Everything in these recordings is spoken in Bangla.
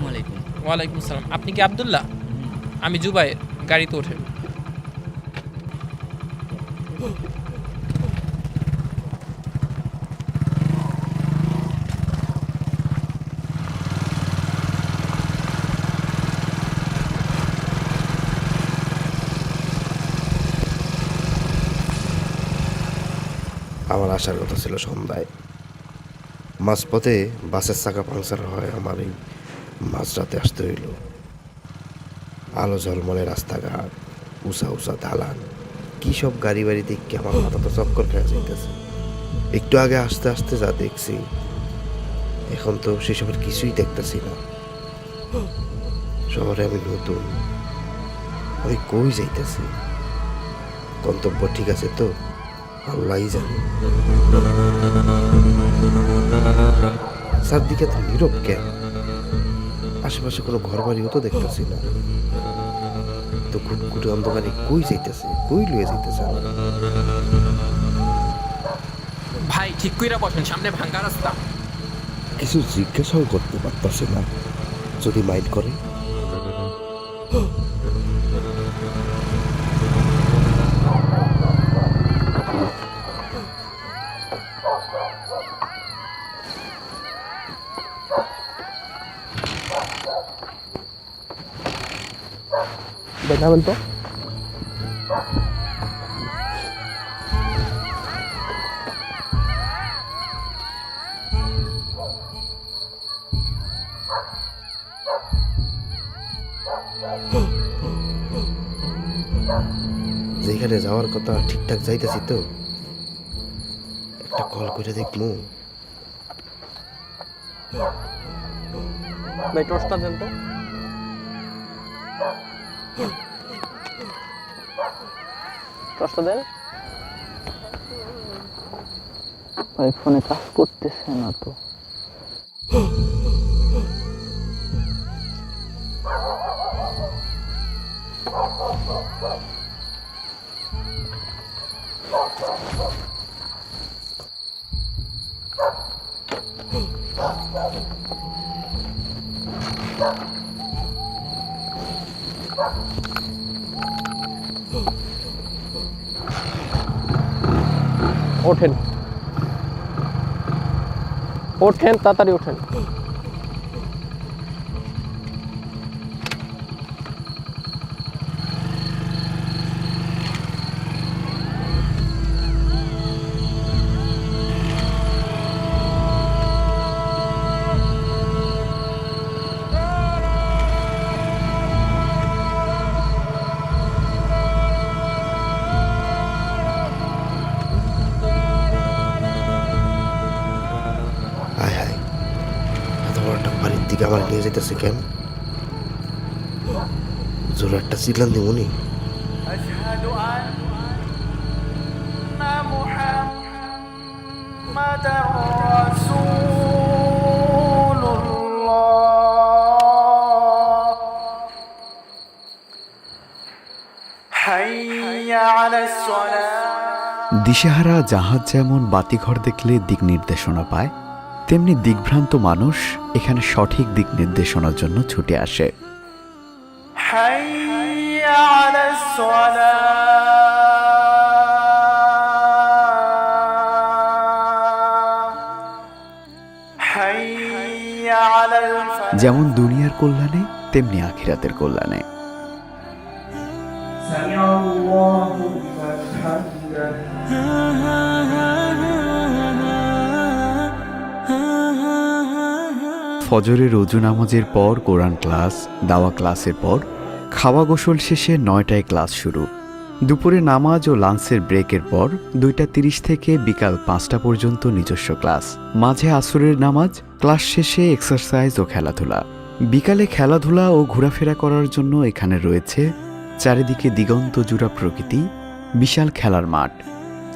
আসসালামু আলাইকুম। ওয়ালাইকুম আসসালাম। আপনি কি আবদুল্লাহ? আমি জুবাইর গাড়িতে ওঠেন আমার আসার কথা ছিল সন্ধ্যায়। মাঝপথে বাসের চাকা পাংচার হয় আমার এই মাঝরাতে আসতে হইল। আলো ঝলমলে রাস্তাঘাট উষা উষা ঢালান কী সব গাড়ি বাড়ি দেখি আমার মাথা তো চক্কর খেয়ে যাইতেছে। একটু আগে আস্তে আস্তে যা দেখছি, এখন তো সেসবের কিছুই দেখতেছি না। শহরে আমি নতুন, আমি কই যাইতেছি? গন্তব্য ঠিক আছে তো? আল্লাহই জানে। চারদিকে তো নীরব কেন? আশেপাশে কোনো ঘর বাড়িও তো দেখতেছি না। তো কুটকুটে অন্ধকারে কই যাইতেছে? কই লয়ে যাইতেছে? ভাই ঠিক কইরা বসেন সামনে ভাঙ্গা রাস্তা। কিছু জিজ্ঞাসাও করতে পারতেছে না। যদি মাইন্ড করে দেখাবেন তো যেখানে যাওয়ার কথা ঠিকঠাক যাইতেছি তো, একটা কল করে দেখব ভাই টর্চটা দেন তো? টর্চটা দেন ভাই ফোনে কাজ করতেছে না তো ওঠেন। ওঠেন তাড়াতাড়ি ওঠেন। আবার নিয়ে যেতেছে কেন? জোর একটা চিল্লান দিব উনি দিশেহারা জাহাজ যেমন বাতিঘর দেখলে দিক নির্দেশনা পায় তেমনি দিকভ্রান্ত মানুষ এখানে সঠিক দিক নির্দেশনার জন্য ছুটে আসে حي على الصلاة حي على الفلاح যেমন দুনিয়ার কল্যাণে তেমনি আখিরাতের কল্যাণে سمع الله لمن حمده ফজরের রজু নামাজের পর কোরআন ক্লাস, দাওয়া ক্লাসের পর খাওয়া গোসল শেষে নয়টায় ক্লাস শুরু। দুপুরে নামাজ ও লাঞ্চের ব্রেকের পর দুইটা তিরিশ থেকে বিকাল পাঁচটা পর্যন্ত নিজস্ব ক্লাস। মাঝে আসরের নামাজ, ক্লাস শেষে এক্সারসাইজ ও খেলাধুলা। বিকালে খেলাধুলা ও ঘোরাফেরা করার জন্য এখানে রয়েছে চারিদিকে দিগন্ত জুড়া প্রকৃতি, বিশাল খেলার মাঠ।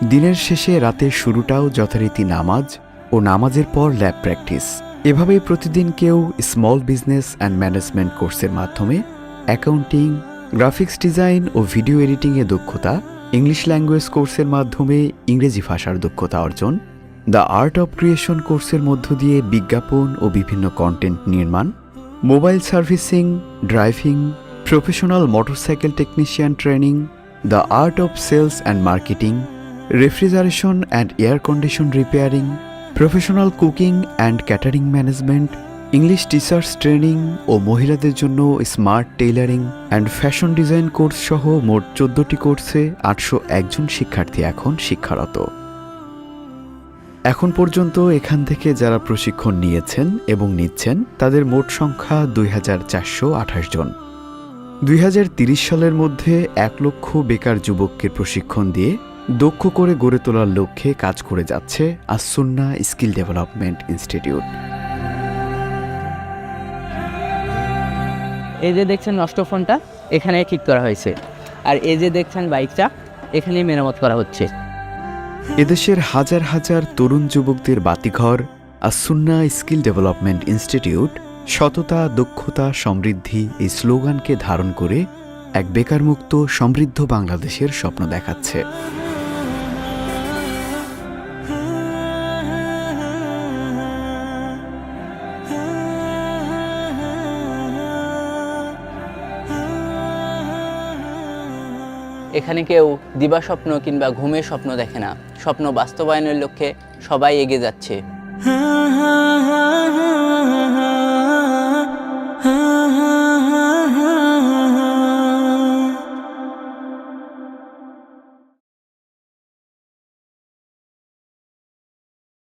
দিনের শেষে রাতের শুরুটাও যথারীতি নামাজ ও নামাজের পর ল্যাব প্র্যাকটিস। এভাবেই প্রতিদিন কেউ স্মল বিজনেস অ্যান্ড ম্যানেজমেন্ট কোর্সের মাধ্যমে অ্যাকাউন্টিং গ্রাফিক্স ডিজাইন ও ভিডিও এডিটিংয়ে দক্ষতা ইংলিশ ল্যাঙ্গুয়েজ কোর্সের মাধ্যমে ইংরেজি ভাষার দক্ষতা অর্জন দ্য আর্ট অব ক্রিয়েশন কোর্সের মধ্য দিয়ে বিজ্ঞাপন ও বিভিন্ন কন্টেন্ট নির্মাণ mobile servicing driving professional motorcycle technician training the art of sales and marketing refrigeration and air condition repairing professional cooking and catering management English teachers training ও মহিলাদের জন্য smart tailoring and fashion design course সহ মোট চোদ্দটি কোর্সে আটশো একজন শিক্ষার্থী এখন শিক্ষারত। এখন পর্যন্ত এখান থেকে যারা প্রশিক্ষণ নিয়েছেন এবং নিচ্ছেন, তাদের মোট সংখ্যা দুই হাজার চারশো আঠাশ জন। দুই সালের মধ্যে এক লক্ষ বেকার যুবককে প্রশিক্ষণ দিয়ে দক্ষ করে গড়ে তোলার লক্ষ্যে কাজ করে যাচ্ছে আসুন্না স্কিল ডেভেলপমেন্ট ইনস্টিটিউট। এই যে দেখছেন নষ্ট ফোনটা এখানে ঠিক করা হয়েছে। আর এই যে দেখছেন বাইকটা এখানে মেরামত করা হচ্ছে। এদেশের হাজার হাজার তরুণ যুবকদের বাতিঘর আসুন্না স্কিল ডেভেলপমেন্ট ইনস্টিটিউট সততা দক্ষতা সমৃদ্ধি এই স্লোগানকে ধারণ করে এক বেকারমুক্ত সমৃদ্ধ বাংলাদেশের স্বপ্ন দেখাচ্ছে। এখানে কেউ দিবাস্বপ্ন কিংবা ঘুমের স্বপ্ন দেখে না। স্বপ্ন বাস্তবায়নের লক্ষ্যে সবাই এগিয়ে যাচ্ছে।